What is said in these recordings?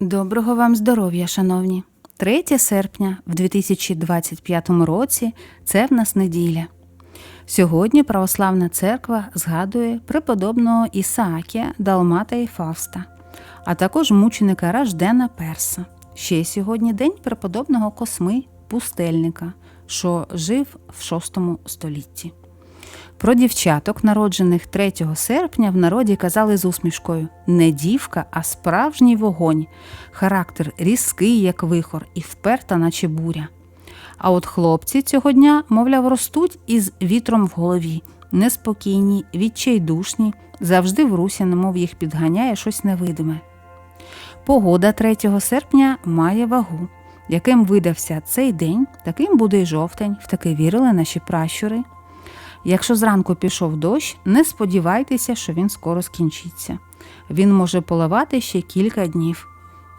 Доброго вам здоров'я, шановні! 3 серпня в 2025 році це в нас неділя. Сьогодні Православна церква згадує преподобного Ісаакія, Далмата і Фавста, а також мученика Раждена Перса. Ще сьогодні день преподобного Косми Пустельника, що жив в VI столітті. Про дівчаток, народжених 3 серпня, в народі казали з усмішкою не дівка, а справжній вогонь, характер різкий, як вихор, і вперта, наче буря. А от хлопці цього дня, мовляв, ростуть із вітром в голові, неспокійні, відчайдушні, завжди в русі, немов їх підганяє щось невидиме. Погода 3 серпня має вагу. Яким видався цей день, таким буде й жовтень, в таке вірили наші пращури. Якщо зранку пішов дощ, не сподівайтеся, що він скоро скінчиться. Він може поливати ще кілька днів.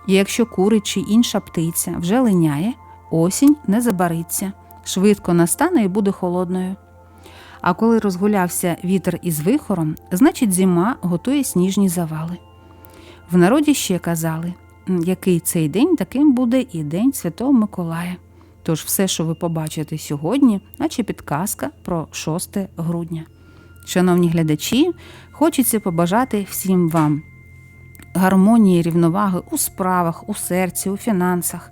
І якщо кури чи інша птиця вже линяє, осінь не забариться, швидко настане і буде холодною. А коли розгулявся вітер із вихором, значить зима готує сніжні завали. В народі ще казали, який цей день, таким буде і День Святого Миколая. Тож все, що ви побачите сьогодні, наче підказка про 6 грудня. Шановні глядачі, хочеться побажати всім вам гармонії, рівноваги у справах, у серці, у фінансах.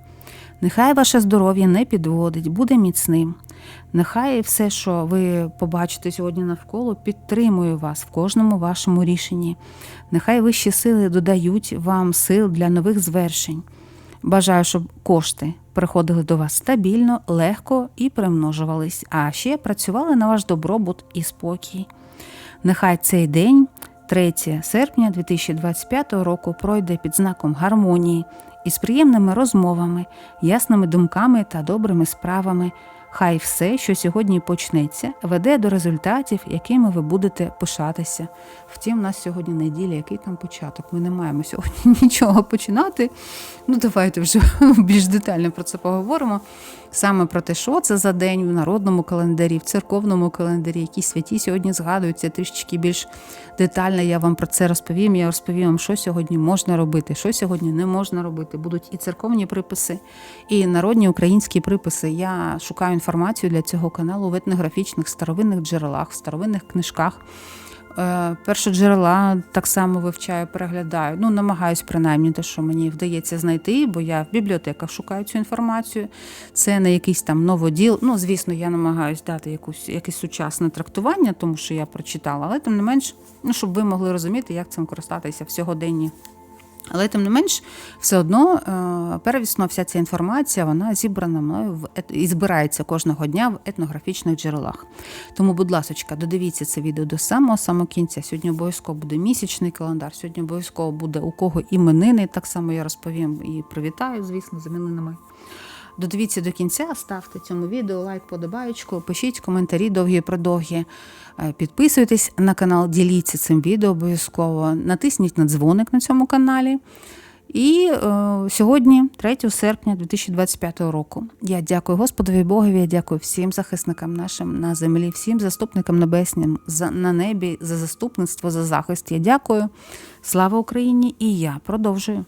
Нехай ваше здоров'я не підводить, буде міцним. Нехай все, що ви побачите сьогодні навколо, підтримує вас в кожному вашому рішенні. Нехай вищі сили додають вам сил для нових звершень. Бажаю, щоб кошти приходили до вас стабільно, легко і примножувались, а ще працювали на ваш добробут і спокій. Нехай цей день, 3 серпня 2025 року, пройде під знаком гармонії із приємними розмовами, ясними думками та добрими справами. Хай все, що сьогодні почнеться, веде до результатів, якими ви будете пишатися. Втім, у нас сьогодні неділя, який там початок. Ми не маємо сьогодні нічого починати. Ну, давайте вже більш детально про це поговоримо. Саме про те, що це за день в народному календарі, в церковному календарі, які святі сьогодні згадуються трішечки більш детально. Я вам про це розповім. Я розповім вам, що сьогодні можна робити, що сьогодні не можна робити. Будуть і церковні приписи, і народні українські приписи. Я шукаю інформацію для цього каналу в етнографічних старовинних джерелах, в старовинних книжках. Е, Першоджерела так само вивчаю, переглядаю. Ну, намагаюсь принаймні те, що мені вдається знайти, бо я в бібліотеках шукаю цю інформацію. Це не якийсь там новоділ. Ну, звісно, я намагаюсь дати якусь якесь сучасне трактування, тому що я прочитала, але тим не менш, ну, щоб ви могли розуміти, як цим користатися в сьогоденні. Але тим не менш, все одно е, первісно вся ця інформація вона зібрана мною в і збирається кожного дня в етнографічних джерелах. Тому, будь ласка, додивіться це відео до самого самого кінця. Сьогодні обов'язково буде місячний календар, сьогодні обов'язково буде у кого іменини. Так само я розповім і привітаю, звісно, з іменинами. Додивіться до кінця, ставте цьому відео лайк, подобаєчку, пишіть коментарі довгі продовгі. Підписуйтесь на канал, діліться цим відео обов'язково, натисніть на дзвоник на цьому каналі. І е, сьогодні, 3 серпня 2025 року, я дякую Господові Богові, я дякую всім захисникам нашим на землі, всім заступникам небесним за, на небі за заступництво, за захист. Я дякую. Слава Україні! І я продовжую.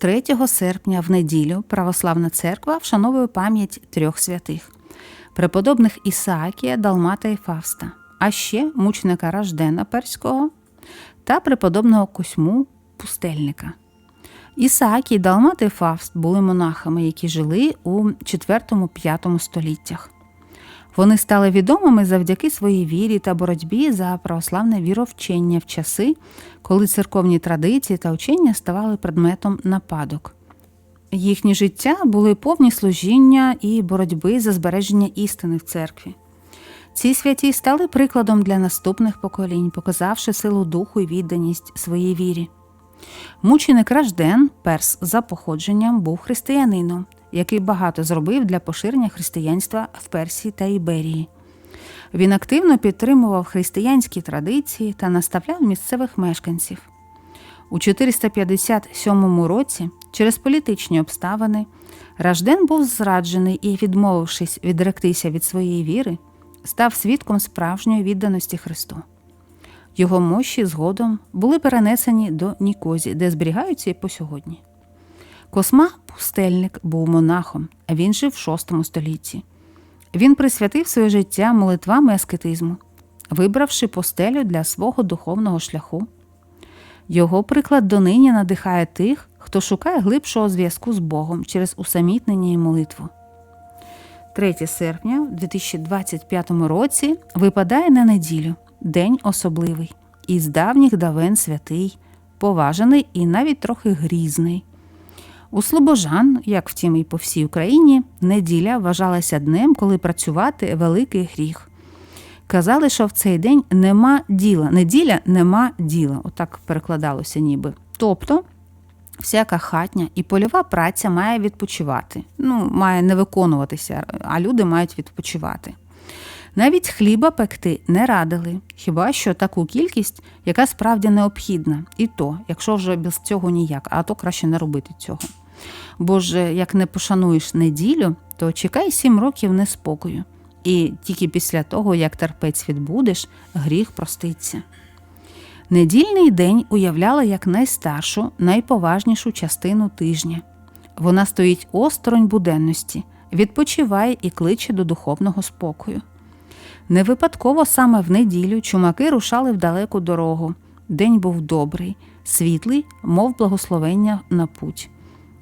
3 серпня в неділю Православна церква вшановує пам'ять трьох святих преподобних Ісаакія, Далмата і Фавста, а ще мученика Раждена Перського та преподобного Косьму Пустельника. Ісаакій, Далмат і Фавст були монахами, які жили у 4-5 століттях. Вони стали відомими завдяки своїй вірі та боротьбі за православне віровчення в часи, коли церковні традиції та учення ставали предметом нападок. Їхні життя були повні служіння і боротьби за збереження істини в церкві. Ці святі стали прикладом для наступних поколінь, показавши силу духу і відданість своїй вірі. Мученик Ражден, перс за походженням, був християнином, який багато зробив для поширення християнства в Персії та Іберії. Він активно підтримував християнські традиції та наставляв місцевих мешканців. У 457 році, через політичні обставини, Ражден був зраджений і, відмовившись відректися від своєї віри, став свідком справжньої відданості Христу. Його мощі згодом були перенесені до Нікозі, де зберігаються і по сьогодні. Косма Пустельник був монахом, а він жив в VI столітті. Він присвятив своє життя молитвам і аскетизму, вибравши постелю для свого духовного шляху. Його приклад донині надихає тих, хто шукає глибшого зв'язку з Богом через усамітнення і молитву. 3 серпня у 2025 році випадає на неділю, день особливий, і з давніх давен святий, поважений і навіть трохи грізний. У Слобожан, як втім і по всій Україні, неділя вважалася днем, коли працювати великий гріх. Казали, що в цей день нема діла. Неділя нема діла, отак перекладалося ніби. Тобто всяка хатня і польова праця має відпочивати. Ну, має не виконуватися, а люди мають відпочивати. Навіть хліба пекти не радили, хіба що таку кількість, яка справді необхідна, і то, якщо вже без цього ніяк, а то краще не робити цього. Бо ж як не пошануєш неділю, то чекай сім років неспокою, і тільки після того, як терпець відбудеш, гріх проститься. Недільний день уявляла як найстаршу, найповажнішу частину тижня. Вона стоїть осторонь буденності, відпочиває і кличе до духовного спокою. Не випадково саме в неділю чумаки рушали в далеку дорогу. День був добрий, світлий, мов благословення на путь.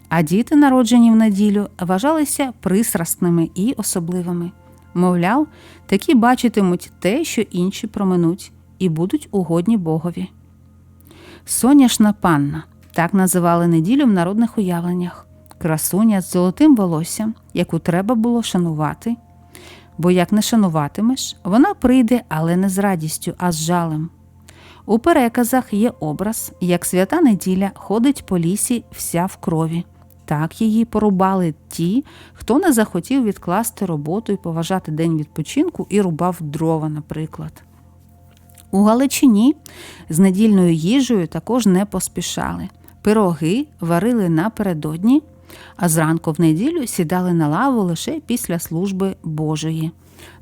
А діти, народжені в неділю, вважалися пристрасними і особливими. Мовляв, такі бачитимуть те, що інші проминуть, і будуть угодні Богові. Соняшна панна так називали неділю в народних уявленнях, красуня з золотим волоссям, яку треба було шанувати. Бо як не шануватимеш, вона прийде, але не з радістю, а з жалем. У переказах є образ, як свята неділя ходить по лісі вся в крові. Так її порубали ті, хто не захотів відкласти роботу і поважати день відпочинку і рубав дрова, наприклад. У Галичині з недільною їжею також не поспішали. Пироги варили напередодні, а зранку в неділю сідали на лаву лише після служби Божої.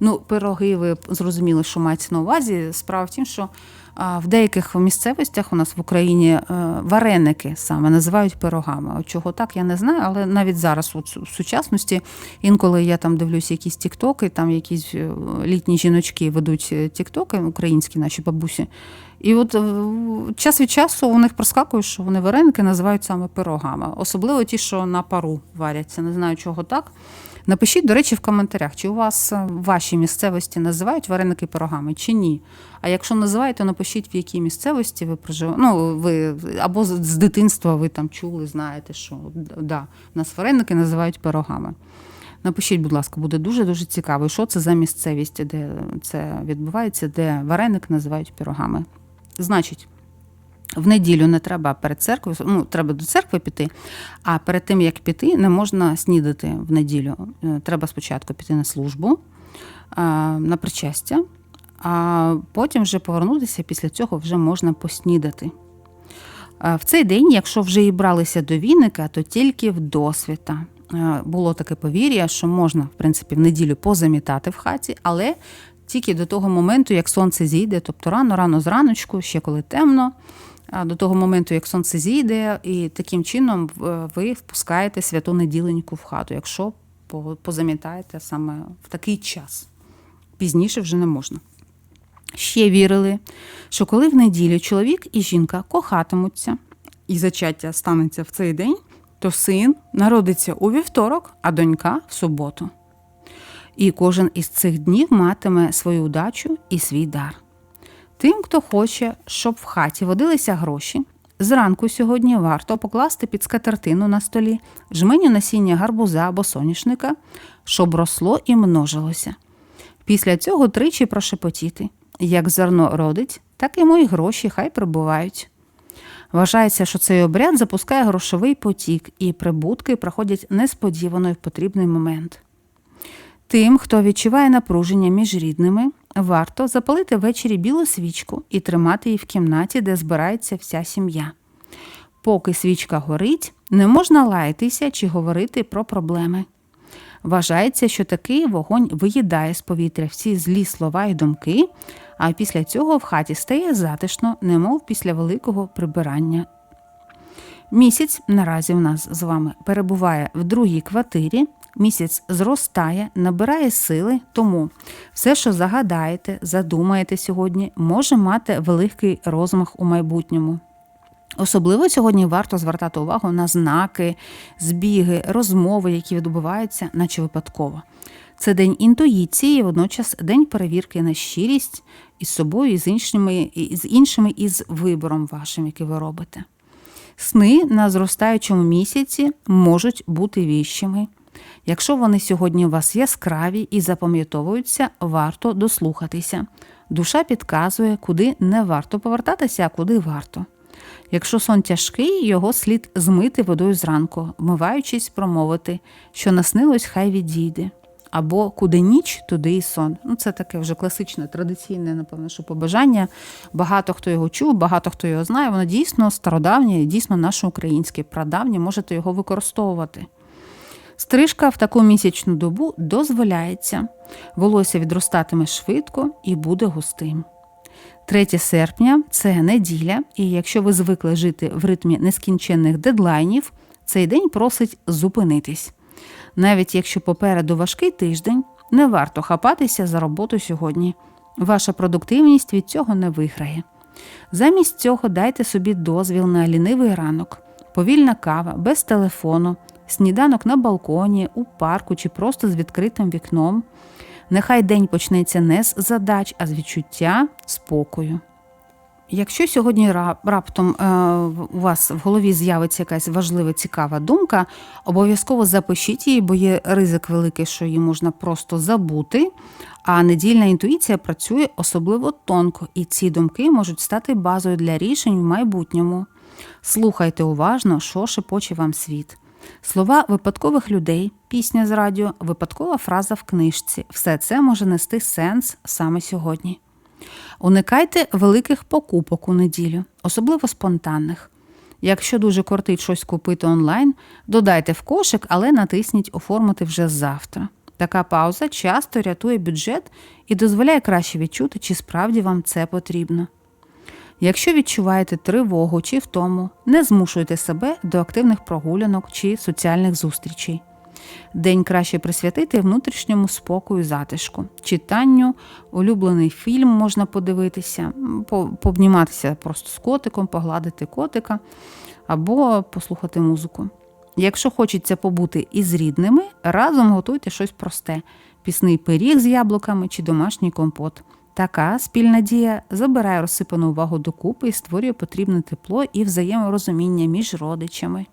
Ну, пироги, ви зрозуміли, що мається на увазі. Справа в тім, що в деяких місцевостях у нас в Україні е, вареники саме називають пирогами. От чого так, я не знаю, але навіть зараз от, у сучасності інколи я там дивлюся якісь тіктоки, там якісь е, літні жіночки ведуть е, тіктоки, українські наші бабусі. І от час від часу у них проскакує, що вони вареники називають саме пирогами, особливо ті, що на пару варяться. Не знаю, чого так. Напишіть, до речі, в коментарях, чи у вас е, в вашій місцевості називають вареники пирогами, чи ні. А якщо називають, то напишіть, в якій місцевості ви проживаєте. Ну, ви або з дитинства ви там чули, знаєте, що да, нас вареники називають пирогами. Напишіть, будь ласка, буде дуже-дуже цікаво, що це за місцевість, де це відбувається, де вареник називають пирогами. Значить. В неділю не треба перед церквою, ну, треба до церкви піти, а перед тим, як піти, не можна снідати в неділю. Е, треба спочатку піти на службу, на причастя, а потім вже повернутися, після цього вже можна поснідати. В цей день, якщо вже і бралися до віника, то тільки в досвіта. Е, було таке повір'я, що можна, в принципі, в неділю позамітати в хаті, але тільки до того моменту, як сонце зійде, тобто рано, рано зраночку, ще коли темно до того моменту, як сонце зійде, і таким чином ви впускаєте святу неділеньку в хату, якщо позамітаєте саме в такий час. Пізніше вже не можна. Ще вірили, що коли в неділю чоловік і жінка кохатимуться, і зачаття станеться в цей день, то син народиться у вівторок, а донька в суботу. І кожен із цих днів матиме свою удачу і свій дар. Тим, хто хоче, щоб в хаті водилися гроші, зранку сьогодні варто покласти під скатертину на столі жменю насіння гарбуза або соняшника, щоб росло і множилося. Після цього тричі прошепотіти як зерно родить, так і мої гроші хай прибувають. Вважається, що цей обряд запускає грошовий потік, і прибутки проходять несподівано в потрібний момент. Тим, хто відчуває напруження між рідними, варто запалити ввечері білу свічку і тримати її в кімнаті, де збирається вся сім'я. Поки свічка горить, не можна лаятися чи говорити про проблеми. Вважається, що такий вогонь виїдає з повітря всі злі слова і думки, а після цього в хаті стає затишно, немов після великого прибирання. Місяць наразі в нас з вами перебуває в другій квартирі. Місяць зростає, набирає сили, тому все, що загадаєте, задумаєте сьогодні, може мати великий розмах у майбутньому. Особливо сьогодні варто звертати увагу на знаки, збіги, розмови, які відбуваються, наче випадково. Це день інтуїції, водночас день перевірки на щирість із собою, і з іншими, і з іншими, і з вибором вашим, який ви робите. Сни на зростаючому місяці можуть бути віщими. Якщо вони сьогодні у вас яскраві і запам'ятовуються, варто дослухатися. Душа підказує, куди не варто повертатися, а куди варто. Якщо сон тяжкий, його слід змити водою зранку, вмиваючись, промовити, що наснилось, хай відійде. Або куди ніч, туди і сон. Ну, це таке вже класичне, традиційне, напевно, що побажання. Багато хто його чув, багато хто його знає. Воно дійсно стародавнє, дійсно наше українське, прадавнє, можете його використовувати. Стрижка в таку місячну добу дозволяється. Волосся відростатиме швидко і буде густим. 3 серпня це неділя, і якщо ви звикли жити в ритмі нескінченних дедлайнів, цей день просить зупинитись. Навіть якщо попереду важкий тиждень, не варто хапатися за роботу сьогодні. Ваша продуктивність від цього не виграє. Замість цього дайте собі дозвіл на лінивий ранок, повільна кава, без телефону, сніданок на балконі, у парку чи просто з відкритим вікном. Нехай день почнеться не з задач, а з відчуття спокою. Якщо сьогодні раптом е, у вас в голові з'явиться якась важлива цікава думка, обов'язково запишіть її, бо є ризик великий, що її можна просто забути. А недільна інтуїція працює особливо тонко, і ці думки можуть стати базою для рішень в майбутньому. Слухайте уважно, що шепоче вам світ. Слова випадкових людей, пісня з радіо, випадкова фраза в книжці все це може нести сенс саме сьогодні. Уникайте великих покупок у неділю, особливо спонтанних. Якщо дуже кортить щось купити онлайн, додайте в кошик, але натисніть Оформити вже завтра. Така пауза часто рятує бюджет і дозволяє краще відчути, чи справді вам це потрібно. Якщо відчуваєте тривогу чи втому, не змушуйте себе до активних прогулянок чи соціальних зустрічей. День краще присвятити внутрішньому спокою, затишку, читанню, улюблений фільм можна подивитися, пообніматися просто з котиком, погладити котика або послухати музику. Якщо хочеться побути із рідними, разом готуйте щось просте: пісний пиріг з яблуками чи домашній компот. Така спільна дія забирає розсипану увагу докупи і створює потрібне тепло і взаєморозуміння між родичами.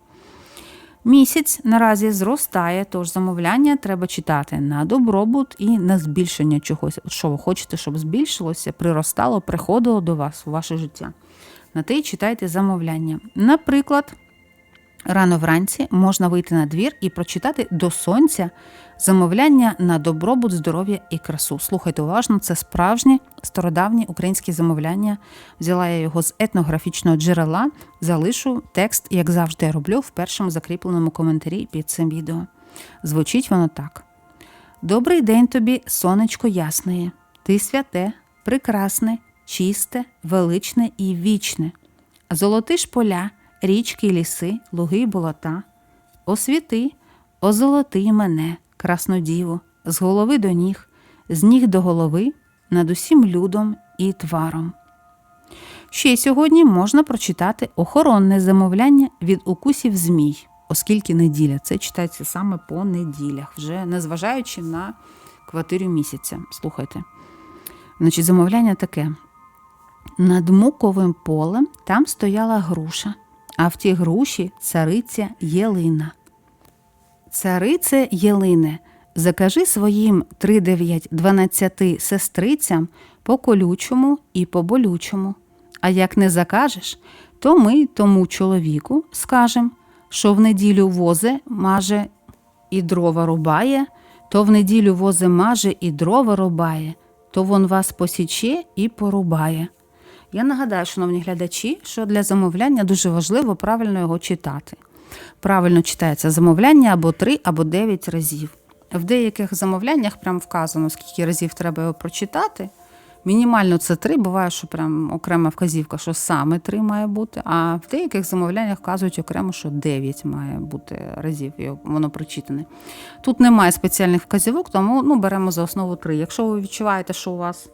Місяць наразі зростає, тож замовляння треба читати на добробут і на збільшення чогось. Що ви хочете, щоб збільшилося, приростало, приходило до вас у ваше життя. На те й читайте замовляння. Наприклад, Рано вранці можна вийти на двір і прочитати до сонця замовляння на добробут, здоров'я і красу. Слухайте уважно, це справжнє стародавнє українське замовляння. Взяла я його з етнографічного джерела, залишу текст, як завжди, я роблю в першому закріпленому коментарі під цим відео. Звучить воно так: Добрий день тобі, сонечко ясне, ти святе, прекрасне, чисте, величне і вічне. Золоти ж поля річки, ліси, луги й болота. Освіти, озолоти мене, краснодіву, з голови до ніг, з ніг до голови, над усім людом і тваром. Ще сьогодні можна прочитати охоронне замовляння від укусів змій, оскільки неділя це читається саме по неділях, вже незважаючи на квартиру місяця. Слухайте. Значить, Замовляння таке. Над муковим полем там стояла груша, а в ті груші цариця Єлина. Царице Єлине, закажи своїм 3-9-12 сестрицям по колючому і по болючому. А як не закажеш, то ми тому чоловіку скажем, що в неділю возе маже і дрова рубає, то в неділю возе маже і дрова рубає, то вон вас посіче і порубає. Я нагадаю, шановні глядачі, що для замовляння дуже важливо правильно його читати. Правильно читається замовляння або три, або дев'ять разів. В деяких замовляннях прям вказано, скільки разів треба його прочитати. Мінімально це три, буває, що прям окрема вказівка, що саме три має бути. А в деяких замовляннях вказують окремо, що дев'ять має бути разів, воно прочитане. Тут немає спеціальних вказівок, тому ну, беремо за основу три. Якщо ви відчуваєте, що у вас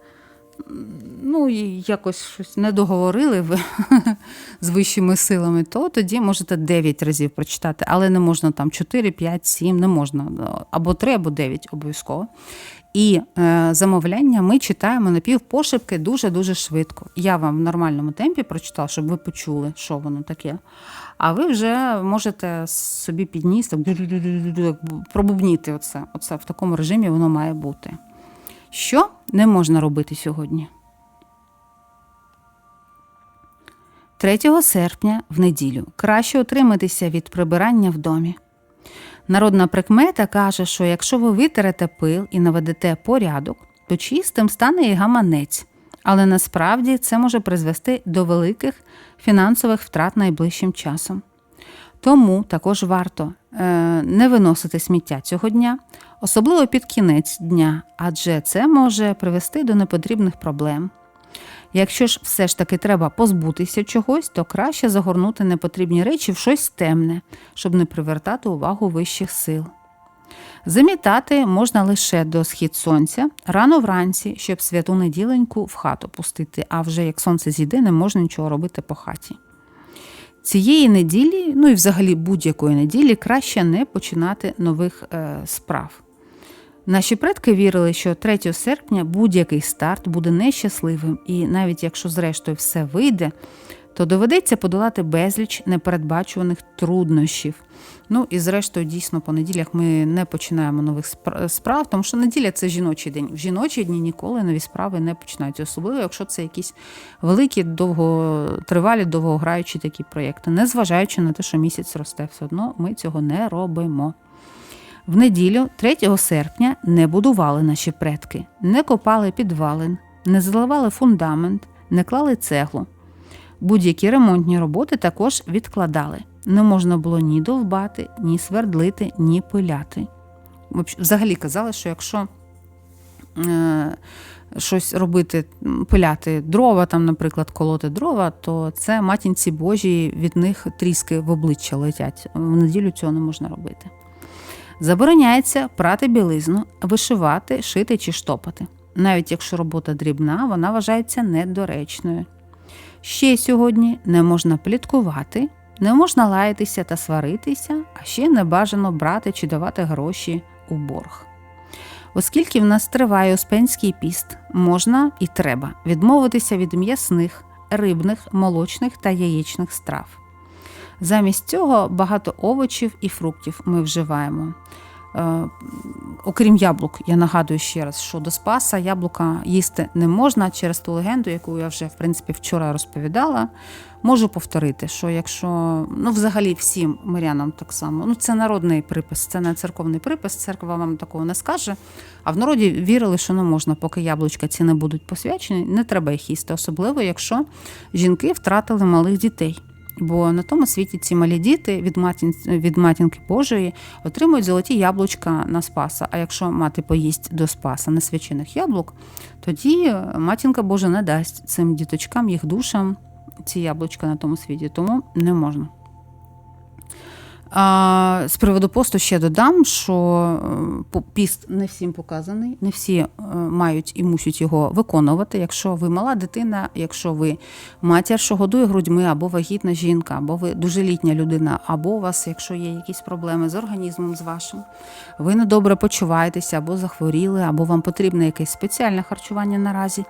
ну, і якось щось не договорили ви з вищими силами, то тоді можете 9 разів прочитати, але не можна там 4, 5, 7, не можна. Або 3, або 9 обов'язково. І е, замовляння ми читаємо напівпошепки дуже-дуже швидко. Я вам в нормальному темпі прочитала, щоб ви почули, що воно таке. А ви вже можете собі підніс, пробубніти оце. Оце в такому режимі воно має бути. Що не можна робити сьогодні? 3 серпня в неділю краще утриматися від прибирання в домі. Народна прикмета каже, що якщо ви витерете пил і наведете порядок, то чистим стане і гаманець, але насправді це може призвести до великих фінансових втрат найближчим часом. Тому також варто не виносити сміття цього дня, особливо під кінець дня, адже це може привести до непотрібних проблем. Якщо ж все ж таки треба позбутися чогось, то краще загорнути непотрібні речі в щось темне, щоб не привертати увагу вищих сил. Замітати можна лише до схід сонця рано вранці, щоб святу неділеньку в хату пустити, а вже як сонце зійде, не можна нічого робити по хаті. Цієї неділі, ну і взагалі будь-якої неділі, краще не починати нових е, справ. Наші предки вірили, що 3 серпня будь-який старт буде нещасливим, і навіть якщо, зрештою, все вийде, то доведеться подолати безліч непередбачуваних труднощів. Ну і зрештою, дійсно, по неділях ми не починаємо нових справ, тому що неділя це жіночий день. В жіночі дні ніколи нові справи не починаються, особливо, якщо це якісь великі, довготривалі, довгограючі такі проєкти. Незважаючи на те, що місяць росте, все одно ми цього не робимо. В неділю, 3 серпня, не будували наші предки, не копали підвалин, не заливали фундамент, не клали цеглу. Будь-які ремонтні роботи також відкладали. Не можна було ні довбати, ні свердлити, ні пиляти. Взагалі казали, що якщо е, щось робити, пиляти дрова, там, наприклад, колоти дрова, то це матінці Божі від них тріски в обличчя летять. В неділю цього не можна робити. Забороняється прати білизну, вишивати, шити чи штопати. Навіть якщо робота дрібна, вона вважається недоречною. Ще сьогодні не можна пліткувати, не можна лаятися та сваритися, а ще не бажано брати чи давати гроші у борг. Оскільки в нас триває Успенський піст, можна і треба відмовитися від м'ясних, рибних, молочних та яєчних страв. Замість цього багато овочів і фруктів ми вживаємо. Е, окрім яблук, я нагадую ще раз, що до Спаса яблука їсти не можна через ту легенду, яку я вже в принципі вчора розповідала. Можу повторити, що якщо ну, взагалі всім мирянам так само, ну це народний припис, це не церковний припис, церква вам такого не скаже. А в народі вірили, що не можна, поки яблучка ці не будуть посвячені, не треба їх їсти, особливо якщо жінки втратили малих дітей. Бо на тому світі ці малі діти від матін, від матінки Божої отримують золоті яблучка на спаса. А якщо мати поїсть до спаса несвячених яблук, тоді матінка Божа не дасть цим діточкам, їх душам ці яблучка на тому світі, тому не можна. А, З приводу посту ще додам, що е, піст не всім показаний, не всі е, мають і мусять його виконувати. Якщо ви мала дитина, якщо ви матір, що годує грудьми, або вагітна жінка, або ви дуже літня людина, або у вас, якщо є якісь проблеми з організмом з вашим, ви недобре почуваєтеся, або захворіли, або вам потрібне якесь спеціальне харчування наразі.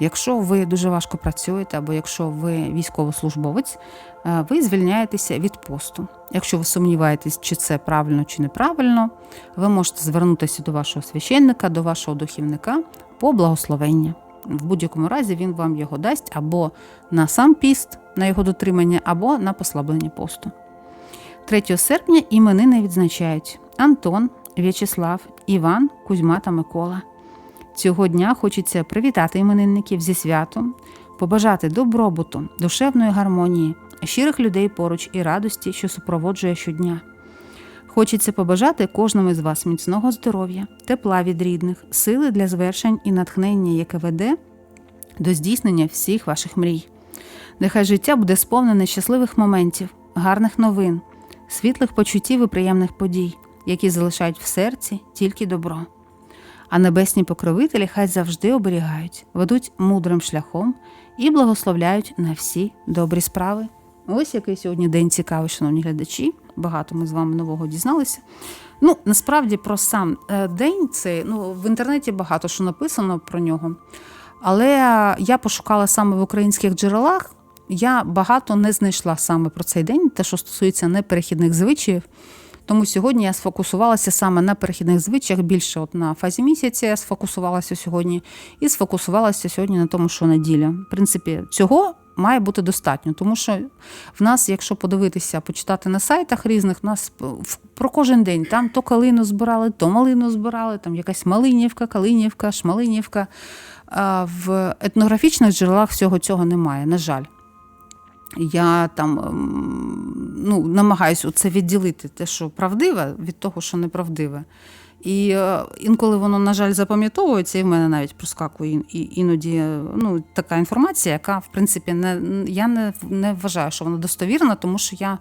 Якщо ви дуже важко працюєте, або якщо ви військовослужбовець, ви звільняєтеся від посту. Якщо ви сумніваєтесь, чи це правильно чи неправильно, ви можете звернутися до вашого священника, до вашого духівника по благословення. В будь-якому разі він вам його дасть або на сам піст, на його дотримання, або на послаблення посту. 3 серпня іменини відзначають Антон, В'ячеслав, Іван, Кузьма та Микола. Цього дня хочеться привітати іменинників зі святом, побажати добробуту, душевної гармонії, щирих людей поруч і радості, що супроводжує щодня. Хочеться побажати кожному з вас міцного здоров'я, тепла від рідних, сили для звершень і натхнення, яке веде до здійснення всіх ваших мрій. Нехай життя буде сповнене щасливих моментів, гарних новин, світлих почуттів і приємних подій, які залишають в серці тільки добро. А небесні покровителі хай завжди оберігають, ведуть мудрим шляхом і благословляють на всі добрі справи. Ось який сьогодні день цікавий, шановні глядачі. Багато ми з вами нового дізналися. Ну, насправді про сам е, день цей, ну, в інтернеті багато що написано про нього. Але я пошукала саме в українських джерелах. Я багато не знайшла саме про цей день, те, що стосується неперехідних звичаїв. Тому сьогодні я сфокусувалася саме на перехідних звичаях, більше от на фазі місяця я сфокусувалася сьогодні, і сфокусувалася сьогодні на тому, що неділя. В принципі, цього має бути достатньо, тому що в нас, якщо подивитися, почитати на сайтах різних, в нас про кожен день там то калину збирали, то малину збирали, там якась малинівка, калинівка, шмалинівка. В етнографічних джерелах всього цього немає, на жаль. Я там ем, ну, намагаюся це відділити те, що правдиве, від того, що неправдиве. І е, інколи воно, на жаль, запам'ятовується, і в мене навіть проскакує іноді е, ну, така інформація, яка, в принципі, не, я не, не вважаю, що вона достовірна, тому що я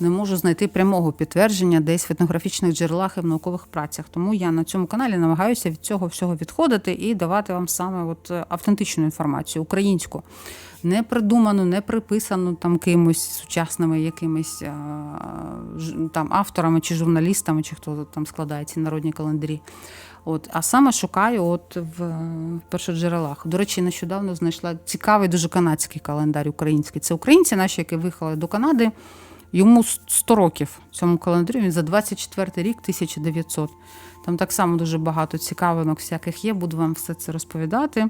не можу знайти прямого підтвердження десь в етнографічних джерелах і в наукових працях. Тому я на цьому каналі намагаюся від цього всього відходити і давати вам саме от е, автентичну інформацію, українську не придуману, не приписану там кимось сучасними якимись а, ж- там авторами чи журналістами, чи хто там складає ці народні календарі. От, а саме шукаю от в, в першоджерелах. До речі, нещодавно знайшла цікавий дуже канадський календар український. Це українці наші, які виїхали до Канади. Йому 100 років цьому календарю. Він за 24 рік, 1900. Там так само дуже багато цікавинок всяких є. Буду вам все це розповідати.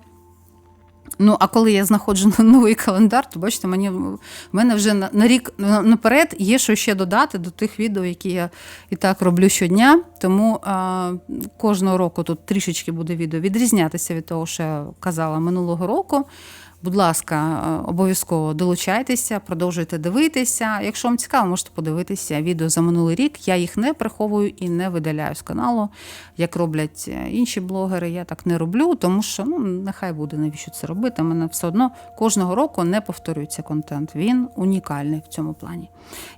Ну, а коли я знаходжу новий календар, то бачите, мені в мене вже на, на рік наперед є що ще додати до тих відео, які я і так роблю щодня. Тому а, кожного року тут трішечки буде відео відрізнятися від того, що я казала минулого року. Будь ласка, е, обов'язково долучайтеся, продовжуйте дивитися. Якщо вам цікаво, можете подивитися відео за минулий рік. Я їх не приховую і не видаляю з каналу, як роблять е, інші блогери. Я так не роблю, тому що ну нехай буде навіщо це робити. Мене все одно кожного року не повторюється контент. Він унікальний в цьому плані.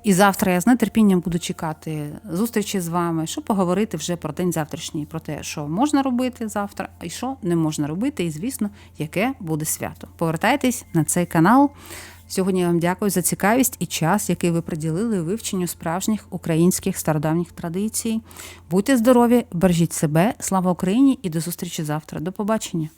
І завтра я з нетерпінням буду чекати зустрічі з вами, щоб поговорити вже про день завтрашній, про те, що можна робити завтра, і що не можна робити, і звісно, яке буде свято. Повертайтесь на цей канал. Сьогодні я вам дякую за цікавість і час, який ви приділили вивченню справжніх українських стародавніх традицій. Будьте здорові, бережіть себе, слава Україні і до зустрічі завтра. До побачення.